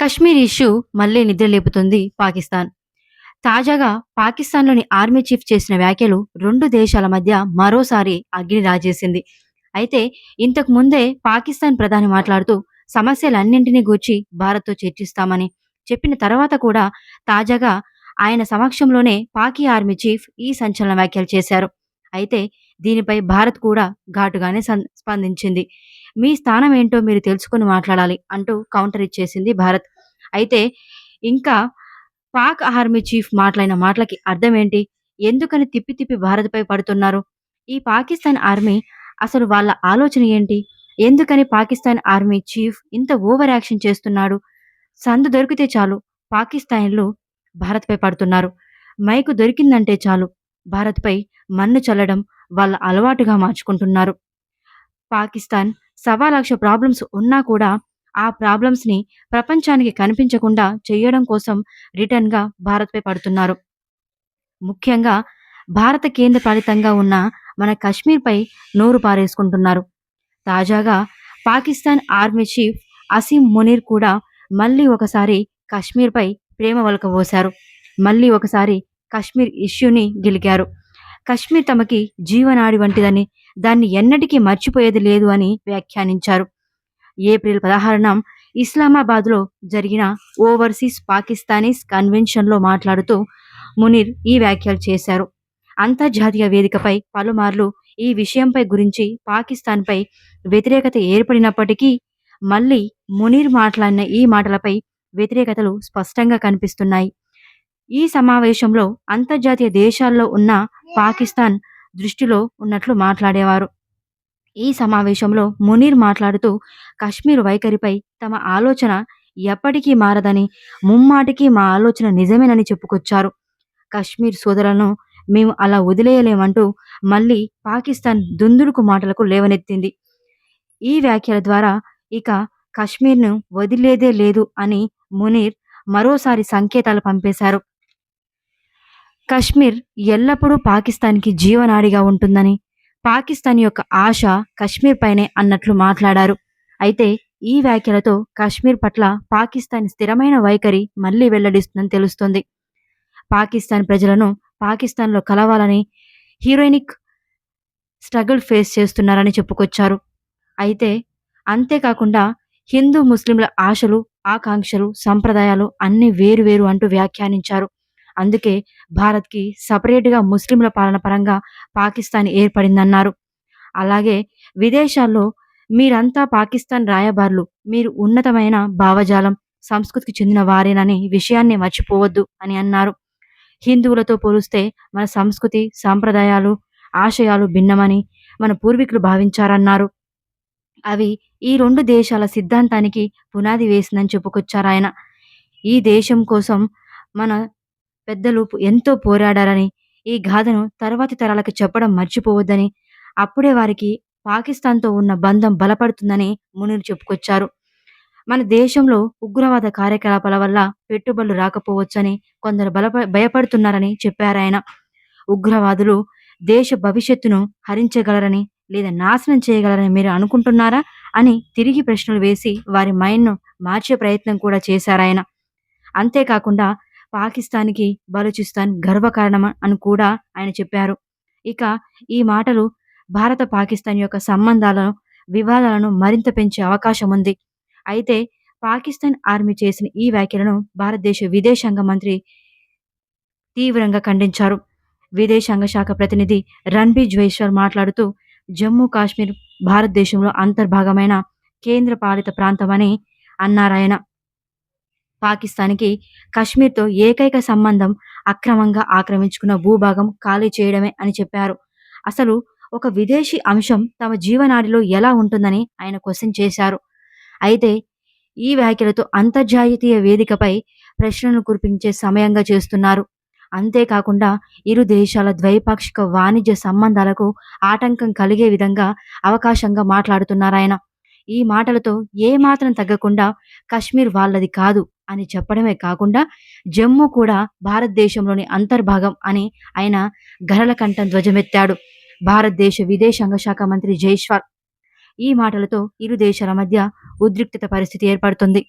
Kashmir issue మళ్ళీ నిద్రలేపుతుంది పాకిస్తాన్. తాజాగా పాకిస్తాన్లోని ఆర్మీ చీఫ్ చేసిన వ్యాఖ్యలు రెండు దేశాల మధ్య మరోసారి అగ్ని రాజేసింది అయితే ఇంతకు ముందే పాకిస్తాన్ ప్రధాని మాట్లాడుతూ సమస్యలన్నింటినీ గూర్చి భారత్తో చర్చిస్తామని చెప్పిన తర్వాత కూడా తాజాగా ఆయన సమక్షంలోనే పాకీ ఆర్మీ చీఫ్ ఈ సంచలన వ్యాఖ్యలు చేశారు. అయితే దీనిపై భారత్ కూడా ఘాటుగానే స్పందించింది. మీ స్థానం ఏంటో మీరు తెలుసుకుని మాట్లాడాలి అంటూ కౌంటర్ ఇచ్చేసింది భారత్. అయితే ఇంకా పాక్ ఆర్మీ చీఫ్ మాట్లాడిన మాటలకి అర్థం ఏంటి? ఎందుకని తిప్పి తిప్పి భారత్పై పడుతున్నారు? ఈ పాకిస్తాన్ ఆర్మీ అసలు వాళ్ళ ఆలోచన ఏంటి? ఎందుకని పాకిస్తాన్ ఆర్మీ చీఫ్ ఇంత ఓవర్ యాక్షన్ చేస్తున్నాడు? సందు దొరికితే చాలు పాకిస్తాన్లు భారత్పై పడుతున్నారు. మైకు దొరికిందంటే చాలు భారత్పై మన్ను చల్లడం వాళ్ళ అలవాటుగా మార్చుకుంటున్నారు. పాకిస్తాన్ సవా లక్ష ప్రాబ్లమ్స్ ఉన్నా కూడా ఆ ప్రాబ్లమ్స్ని ప్రపంచానికి కనిపించకుండా చేయడం కోసం రిటర్న్గా భారత్పై పడుతున్నారు. ముఖ్యంగా భారత కేంద్ర పాలితంగా ఉన్న మన కాశ్మీర్పై నోరు పారేసుకుంటున్నారు. తాజాగా పాకిస్తాన్ ఆర్మీ చీఫ్ అసీం మునీర్ కూడా మళ్ళీ ఒకసారి కశ్మీర్పై ప్రేమ వలకబోశారు మళ్ళీ ఒకసారి కాశ్మీర్ ఇష్యూని గెలికారు కశ్మీర్ తమకి జీవనాడి వంటిదని దాన్ని ఎన్నటికీ మర్చిపోయేది లేదు అని వ్యాఖ్యానించారు. ఏప్రిల్ పదహారున ఇస్లామాబాద్లో జరిగిన ఓవర్సీస్ పాకిస్తానీస్ కన్వెన్షన్లో మాట్లాడుతూ మునీర్ ఈ వ్యాఖ్యలు చేశారు. అంతర్జాతీయ వేదికపై పలుమార్లు ఈ విషయంపై గురించి పాకిస్తాన్పై వ్యతిరేకత ఏర్పడినప్పటికీ మళ్ళీ మునీర్ మాట్లాడిన ఈ మాటలపై వ్యతిరేకతలు స్పష్టంగా కనిపిస్తున్నాయి. ఈ సమావేశంలో అంతర్జాతీయ దేశాల్లో ఉన్న పాకిస్తాన్ దృష్టిలో ఉన్నట్లు మాట్లాడేవారు. ఈ సమావేశంలో మునీర్ మాట్లాడుతూ కశ్మీర్ వైఖరిపై తమ ఆలోచన ఎప్పటికీ మారదని ముమ్మాటికి మా ఆలోచన నిజమేనని చెప్పుకొచ్చారు. కశ్మీర్ సోదరులను మేము అలా వదిలేయలేమంటూ మళ్ళీ పాకిస్తాన్ దుందుడుకు మాటలకు లేవనెత్తింది. ఈ వ్యాఖ్యల ద్వారా ఇక కశ్మీర్ను వదిలేదే లేదు అని మునీర్ మరోసారి సంకేతాలు పంపేశారు. కశ్మీర్ ఎల్లప్పుడూ పాకిస్తాన్కి జీవనాడిగా ఉంటుందని పాకిస్తాన్ యొక్క ఆశ కశ్మీర్ పైనే అన్నట్లు మాట్లాడారు. అయితే ఈ వ్యాఖ్యలతో కశ్మీర్ పట్ల పాకిస్తాన్ స్థిరమైన వైఖరి మళ్ళీ వెల్లడిస్తుందని తెలుస్తోంది. పాకిస్తాన్ ప్రజలను పాకిస్తాన్లో కలవాలని హీరోయినిక్ స్ట్రగుల్ ఫేస్ చేస్తున్నారని చెప్పుకొచ్చారు. అయితే అంతేకాకుండా హిందూ ముస్లింల ఆశలు ఆకాంక్షలు సంప్రదాయాలు అన్ని వేరు అంటూ వ్యాఖ్యానించారు. అందుకే భారత్కి సపరేట్గా ముస్లింల పాలన పరంగా పాకిస్తాన్ ఏర్పడిందన్నారు. అలాగే విదేశాల్లో మీరంతా పాకిస్తాన్ రాయబారులు మీరు ఉన్నతమైన భావజాలం సంస్కృతికి చెందిన వారేనని విషయాన్ని మర్చిపోవద్దు అని అన్నారు. హిందువులతో పోలిస్తే మన సంస్కృతి సాంప్రదాయాలు ఆశయాలు భిన్నమని మన పూర్వీకులు భావించారన్నారు. అవి ఈ రెండు దేశాల సిద్ధాంతానికి పునాది వేసిందని చెప్పుకొచ్చారాయన. ఈ దేశం కోసం మన పెద్దలు ఎంతో పోరాడారని ఈ గాథను తర్వాతి తరాలకు చెప్పడం మర్చిపోవద్దని అప్పుడే వారికి పాకిస్తాన్తో ఉన్న బంధం బలపడుతుందని మునులు చెప్పుకొచ్చారు. మన దేశంలో ఉగ్రవాద కార్యకలాపాల వల్ల పెట్టుబడులు రాకపోవచ్చని కొందరు బలప భయపడుతున్నారని చెప్పారాయన. ఉగ్రవాదులు దేశ భవిష్యత్తును హరించగలరని లేదా నాశనం చేయగలరని మీరు అనుకుంటున్నారా అని తిరిగి ప్రశ్నలు వేసి వారి మైండ్ను మార్చే ప్రయత్నం కూడా చేశారాయన. అంతేకాకుండా పాకిస్తాన్కి బలూచిస్తాన్ గర్వకారణం అని కూడా ఆయన చెప్పారు. ఇక ఈ మాటలు భారత పాకిస్తాన్ యొక్క సంబంధాలను వివాదాలను మరింత పెంచే అవకాశం ఉంది. అయితే పాకిస్తాన్ ఆర్మీ చేసిన ఈ వ్యాఖ్యలను భారతదేశ విదేశాంగ మంత్రి తీవ్రంగా ఖండించారు. విదేశాంగ శాఖ ప్రతినిధి రణ్బీర్ జైస్వాల్ మాట్లాడుతూ జమ్మూ కాశ్మీర్ భారతదేశంలో అంతర్భాగమైన కేంద్ర పాలిత ప్రాంతమని అన్నారాయన పాకిస్తాన్కి కశ్మీర్తో ఏకైక సంబంధం అక్రమంగా ఆక్రమించుకున్న భూభాగం ఖాళీ చేయడమే అని చెప్పారు. అసలు ఒక విదేశీ అంశం తమ జీవనాడిలో ఎలా ఉంటుందని ఆయన క్వశ్చన్ చేశారు. అయితే ఈ వ్యాఖ్యలతో అంతర్జాతీయ వేదికపై ప్రశ్నలు కురిపించే సమయంగా చేస్తున్నారు. అంతేకాకుండా ఇరు దేశాల ద్వైపాక్షిక వాణిజ్య సంబంధాలకు ఆటంకం కలిగే విధంగా అవకాశంగా మాట్లాడుతున్నారాయన ఈ మాటలతో ఏ మాత్రం తగ్గకుండా కశ్మీర్ వాళ్ళది కాదు అని చెప్పడమే కాకుండా జమ్మూ కూడా భారతదేశంలోని అంతర్భాగం అని ఆయన గరల కంఠం ధ్వజమెత్తాడు. భారతదేశ విదేశాంగ శాఖ మంత్రి జైశ్వాల్ ఈ మాటలతో ఇరు దేశాల మధ్య ఉద్రిక్తత పరిస్థితి ఏర్పడుతుంది.